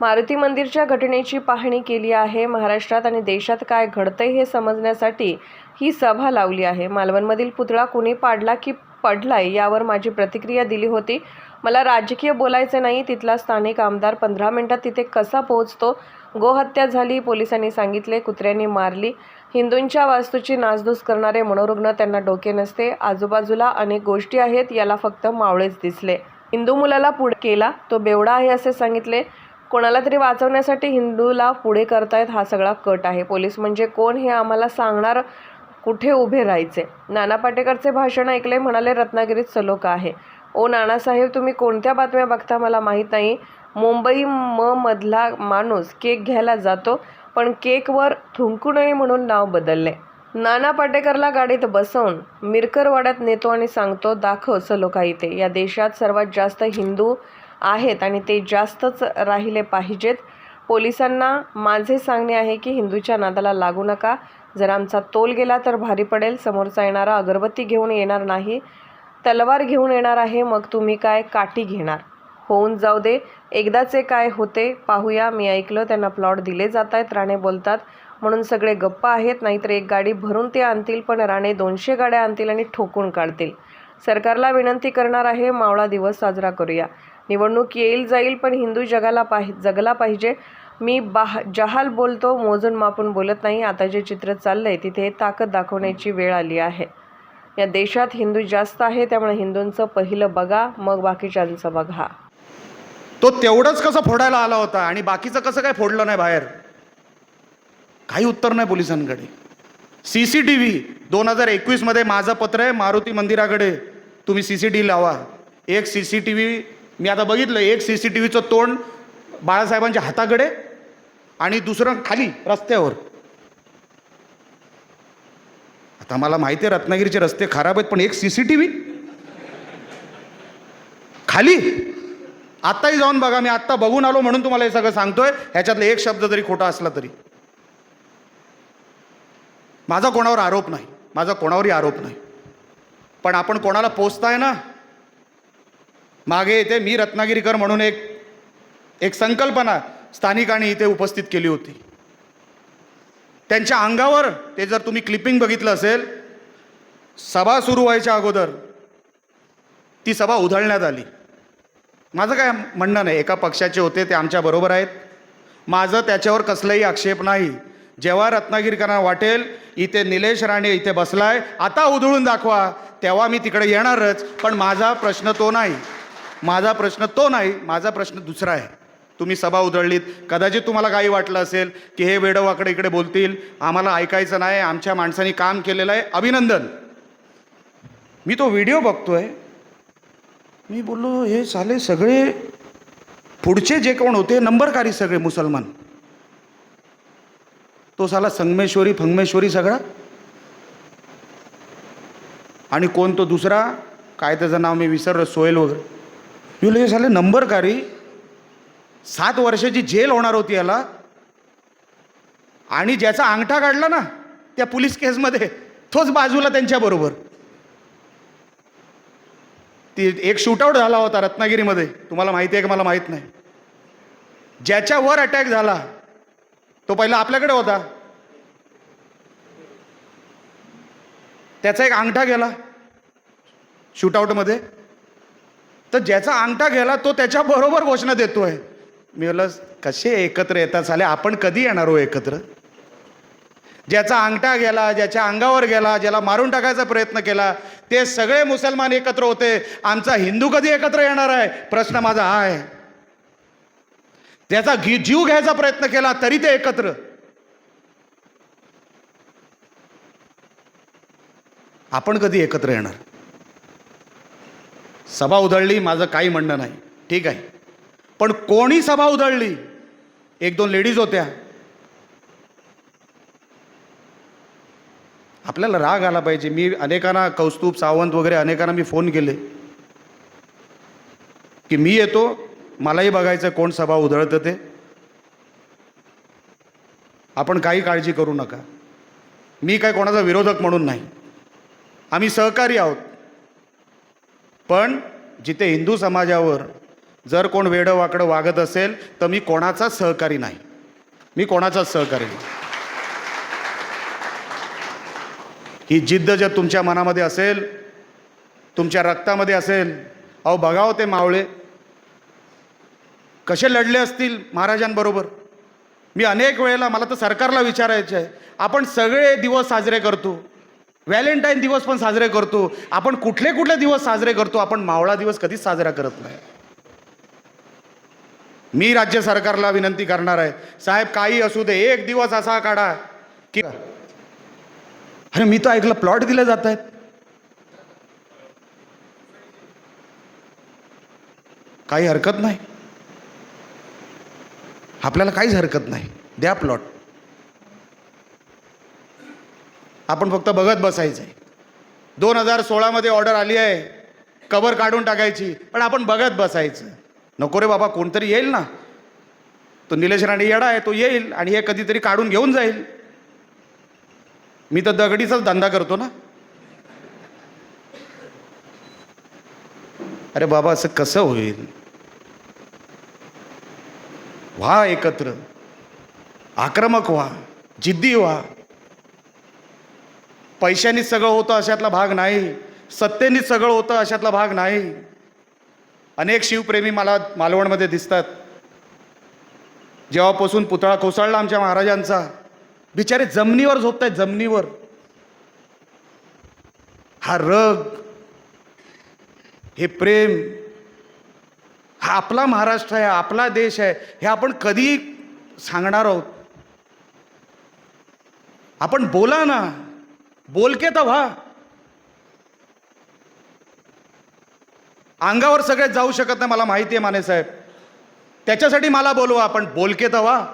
मारुती मंदिरच्या घटनेची पाहणी केली आहे. महाराष्ट्रात आणि देशात काय घडतंय हे समजण्यासाठी ही सभा लावली आहे. मालवणमधील पुतळा कुणी पाडला की पडलाय यावर माझी प्रतिक्रिया दिली होती. मला राजकीय बोलायचे नाही. तिथला स्थानिक आमदार पंधरा मिनिटात तिथे कसा पोहोचतो? गोहत्या झाली पोलिसांनी सांगितले कुत्र्यांनी मारली. हिंदूंच्या वास्तूची नासधूस करणारे मनोरुग्ण त्यांना डोके नसते. आजूबाजूला अनेक गोष्टी आहेत याला फक्त मावळेच दिसले. हिंदू मुलाला पुढे केला तो बेवडा आहे असे सांगितले. कोणाला तरी वाचवण्यासाठी हिंदूला पुढे करतायत हा सगळा कट आहे. पोलीस म्हणजे कोण हे आम्हाला सांगणार कुठे उभे राहायचे? नाना पाटेकरचे भाषण ऐकले म्हणाले रत्नागिरीत सलोखा आहे. ओ नानासाहेब तुम्ही कोणत्या बातम्या बघता? मला माहीत नाही. मुंबई म मधला माणूस केक घ्यायला जातो पण केकवर थुंकू नये म्हणून नाव बदलले. नाना पाटेकरला गाडीत बसवून मिरकरवाड्यात नेतो आणि सांगतो दाखव सलोखा इथे. या देशात सर्वात जास्त हिंदू आहेत आणि ते जास्तच राहिले पाहिजेत. पोलिसांना माझे सांगणे आहे की हिंदूच्या नादाला लागू नका. जर आमचा तोल गेला तर भारी पडेल. समोरचा येणारा अगरबत्ती घेऊन येणार नाही. तलवार घेऊन येणार आहे. मग तुम्ही काय काठी घेणार? होऊन जाऊ दे. एकदाचे काय होते पाहूया. मी ऐकलं त्यांना प्लॉट दिले जात आहेत राणे बोलतात म्हणून सगळे गप्प आहेत. नाहीतर एक गाडी भरून ते आणतील पण राणे दोनशे गाड्या आणतील आणि ठोकून काढतील. सरकारला विनंती करणार आहे. मावळा दिवस साजरा करूया. निवडणूक येईल जाईल पण हिंदू जगाला पाहि जगला पाहिजे. मी बाह जहाल बोलतो मोजून मापून बोलत नाही. आता जे चित्र चाललं आहे तिथे ताकद दाखवण्याची वेळ आली आहे. या देशात हिंदू जास्त आहे त्यामुळे हिंदूंचं पहिलं बघा मग बाकीच्यांचं बघा. तो तेवढंच कसं फोडायला आला होता आणि बाकीचं कसं काय फोडलं नाही बाहेर? काही उत्तर नाही पोलिसांकडे. सी सी टी व्ही दोन हजार एकवीसमध्ये माझं पत्र आहे मारुती मंदिराकडे. तुम्ही सी सी टी लावा. एक सी सी टी व्ही मी आता बघितलं एक सी सी टी व्हीचं तोंड बाळासाहेबांच्या हाताकडे आणि दुसरं खाली रस्त्यावर. आता मला माहिती आहे रत्नागिरीचे रस्ते खराब आहेत पण एक सी सी टी व्ही खाली! आत्ताही जाऊन बघा मी आत्ता बघून आलो म्हणून तुम्हाला हे सगळं सांगतोय. ह्याच्यातला एक शब्द जरी खोटा असला तरी. माझा कोणावर आरोप नाही. माझा कोणावरही आरोप नाही. पण आपण कोणाला पोचताय ना मागे येथे मी रत्नागिरीकर म्हणून एक एक संकल्पना स्थानिकांनी इथे उपस्थित केली होती. त्यांच्या अंगावर ते जर तुम्ही क्लिपिंग बघितलं असेल सभा सुरू व्हायच्या अगोदर ती सभा उधळण्यात आली. माझं काय म्हणणं नाही एका पक्षाचे होते ते आमच्या बरोबर आहेत. माझं त्याच्यावर कसलाही आक्षेप नाही. जेव्हा रत्नागिरीकरांना वाटेल इथे निलेश राणे इथे बसलाय आता उधळून दाखवा तेव्हा मी तिकडे येणारच पण माझा प्रश्न तो नाही. माझा प्रश्न तो नाही माझा प्रश्न दुसरा आहे. तुम्ही सभा उधळलीत कदाचित तुम्हाला काही वाटलं असेल की हे वेडवाकडे इकडे बोलतील. आम्हाला ऐकायचं नाही आमच्या माणसांनी काम केलेलं आहे. अभिनंदन. मी तो व्हिडिओ बघतोय. मी बोललो हे साले सगळे पुढचे जे कोण होते नंबरकारी सगळे मुसलमान. तो साला संगमेश्वरी फंगमेश्वरी सगळा. आणि कोण तो दुसरा? काय त्याचं नाव मी विसरलो सोहेल वगैरे. साले नंबरकारी सात वर्षाची जेल होणार होती याला. आणि ज्याचा अंगठा काढला ना त्या पोलीस केसमध्ये तोच बाजूला त्यांच्याबरोबर ती एक शूटआउट झाला होता रत्नागिरीमध्ये. तुम्हाला माहिती आहे का? मला माहीत नाही. ज्याच्यावर अटॅक झाला तो पहिला आपल्याकडे होता. त्याचा एक अंगठा गेला शूटआउटमध्ये तर ज्याचा अंगठा घ्यायला तो त्याच्याबरोबर घोषणा देतोय. मी बोललं कसे एकत्र येतात झाले आपण कधी येणार हो एकत्र? ज्याचा अंगठा गेला ज्याच्या अंगावर गेला ज्याला मारून टाकायचा प्रयत्न केला ते सगळे मुसलमान एकत्र होते. आमचा हिंदू कधी एकत्र येणार आहे? प्रश्न माझा हा आहे. ज्याचा घी जीव घ्यायचा प्रयत्न केला तरी ते एकत्र. आपण कधी एकत्र येणार? सभा उधळली माझं काही म्हणणं नाही. ठीक आहे. पण कोणी सभा उधळली? एक दोन लेडीज होत्या. आपल्याला राग आला पाहिजे. मी अनेकांना कौस्तुभ सावंत वगैरे अनेकांना मी फोन केले. की मी येतो मलाही बघायचं कोण सभा उधळतं ते. आपण काही काळजी करू नका. मी काय कोणाचा विरोधक म्हणून नाही. आम्ही सहकारी आहोत. पण जिथे हिंदू समाजावर जर कोण वेडं वाकडं वागत असेल तर मी कोणाचाच सहकारी नाही. मी कोणाचाच सहकारी नाही. ही जिद्द जर तुमच्या मनामध्ये असेल तुमच्या रक्तामध्ये असेल अहो बघाव ते मावळे. कसे लढले असतील महाराजांबरोबर? मी अनेक वेळेला मला तर सरकारला विचारायचं आहे. आपण सगळे दिवस साजरे करतो. व्हॅलेंटाईन दिवस पण साजरे करतो. आपण कुठले कुठले दिवस साजरे करतो आपण मावळा दिवस कधीच साजरा करत नाही. मी राज्य सरकारला विनंती करणार आहे. साहेब काही असू दे एक दिवस असा काढा की अरे मी तर ऐकलं प्लॉट दिले जात आहेत. काही हरकत नाही. आपल्याला काहीच हरकत नाही. द्या प्लॉट. आपण फक्त बघत बसायचं आहे दोन हजार सोळामध्ये ऑर्डर आली आहे. कवर काढून टाकायची. पण आपण बघत बसायचं. नको रे बाबा कोणतरी येईल ना? तो निलेश राणे येडा आहे तो येईल आणि हे कधीतरी काढून घेऊन जाईल. मी तर दगडीचाच धंदा करतो ना. अरे बाबा असं कसं होईल? व्हा एकत्र. आक्रमक व्हा. जिद्दी व्हा. पैशांनीच सगळं होतं अशातला भाग नाही. सत्तेनीच सगळं होतं अशातला भाग नाही. अनेक शिवप्रेमी मला मालवणमध्ये दिसतात. जेव्हापासून पुतळा कोसळला आमच्या महाराजांचा बिचारे जमिनीवर झोपत आहेत जमिनीवर. हा रग हे प्रेम हा आपला महाराष्ट्र आहे आपला देश आहे हे आपण कधी सांगणार आहोत. आपण बोला ना. बोलके तर व्हा अंगावर सगळे जाऊ शकत नाही मला माहिती आहे माने साहेब. त्याच्यासाठी मला बोलवा आपण बोलके तर व्हा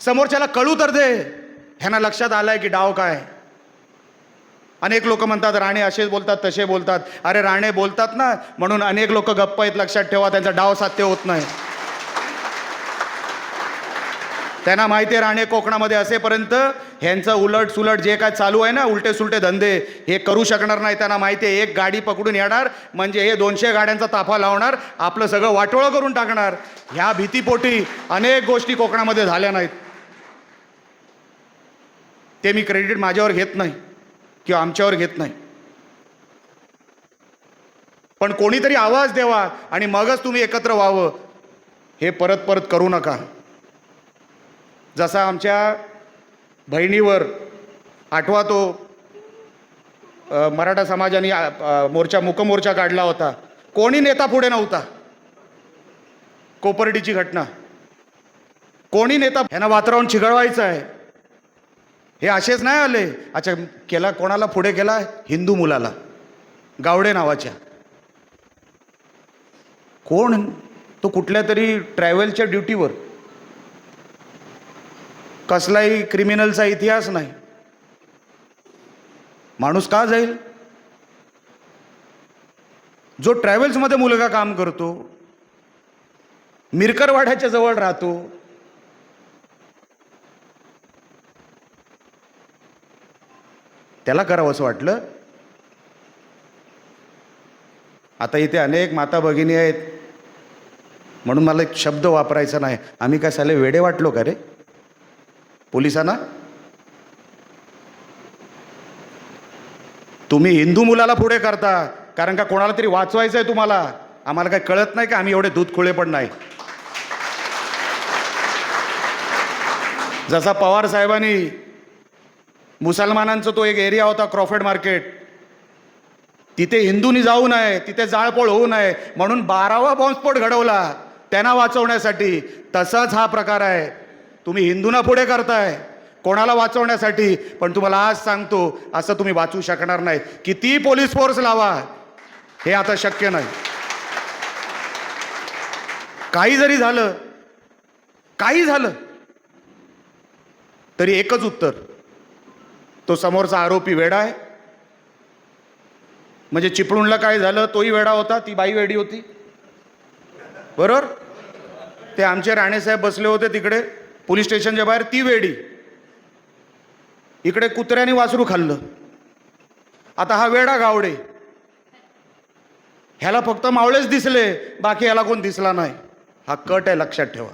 समोरच्याला कळू तर दे. ह्यांना लक्षात आलंय की डाव काय. अनेक लोक म्हणतात राणे असेच बोलतात तसे बोलतात. अरे राणे बोलतात ना म्हणून अनेक लोक गप्प आहेत लक्षात ठेवा त्यांचा डाव साध्य होत नाही. त्यांना माहिती आहे राणे कोकणामध्ये असेपर्यंत ह्यांचं उलट सुलट जे काय चालू आहे ना उलटे सुलटे धंदे हे करू शकणार नाही त्यांना माहिती आहे एक गाडी पकडून येणार म्हणजे हे दोनशे गाड्यांचा ताफा लावणार आपलं सगळं वाटोळं करून टाकणार. ह्या भीतीपोटी अनेक गोष्टी कोकणामध्ये झाल्या नाहीत. ते मी क्रेडिट माझ्यावर घेत नाही किंवा आमच्यावर घेत नाही. पण कोणीतरी आवाज द्यावा आणि मगच तुम्ही एकत्र व्हावं हे परत परत करू नका. जसा आमच्या बहिणीवर आठवा तो मराठा समाजाने मोर्चा मुकमोर्चा काढला होता कोणी नेता पुढे नव्हता? कोपर्डीची घटना. कोणी नेता ह्यांना वातावरण चिघळवायचं आहे? हे असेच नाही आले. अच्छा केला कोणाला पुढे केला? हिंदू मुलाला. गावडे नावाच्या. कोण? तो कुठल्या तरी ट्रॅव्हलच्या ड्युटीवर. कसलाही क्रिमिनलचा इतिहास नाही. माणूस का जाईल? जो ट्रॅव्हल्समध्ये मुलगा काम करतो मिरकरवाड्याच्या जवळ राहतो त्याला करावं असं वाटलं? आता इथे अनेक माता भगिनी आहेत म्हणून मला एक शब्द वापरायचा नाही. आम्ही काय साले वेडे वाटलो का रे? पोलिसांना? तुम्ही हिंदू मुलाला पुढे करता कारण का कोणाला तरी वाचवायचं आहे तुम्हाला? आम्हाला काही कळत नाही का आम्ही एवढे दूध खुळे पण नाही? जसा पवार साहेबांनी मुसलमानांचा तो एक एरिया होता क्रॉफेड मार्केट. तिथे हिंदूंनी जाऊ नये तिथे जाळपोळ होऊ नये म्हणून बारावा बॉम्बस्फोट घडवला त्यांना वाचवण्यासाठी. तसाच हा प्रकार आहे. तुम्ही हिंदूंना पुढे करताय. कोणाला वाचवण्यासाठी? पण तुम्हाला आज सांगतो असं तुम्ही वाचू शकणार नाही. किती पोलीस फोर्स लावा. हे आता शक्य नाही. काही जरी झालं काही झालं तरी एकच उत्तर. तो समोरचा आरोपी वेडा आहे. म्हणजे चिपळूणला काय झालं तोही वेडा होता ती बाई वेडी होती. बरोबर? ते आमचे राणेसाहेब बसले होते तिकडे. पोलीस स्टेशनच्या बाहेर ती वेडी. इकडे कुत्र्याने वासरू खाल्लं. आता हा वेडा गावडे. ह्याला फक्त मावळेच दिसले बाकी ह्याला कोण दिसला नाही. हा कट आहे लक्षात ठेवा.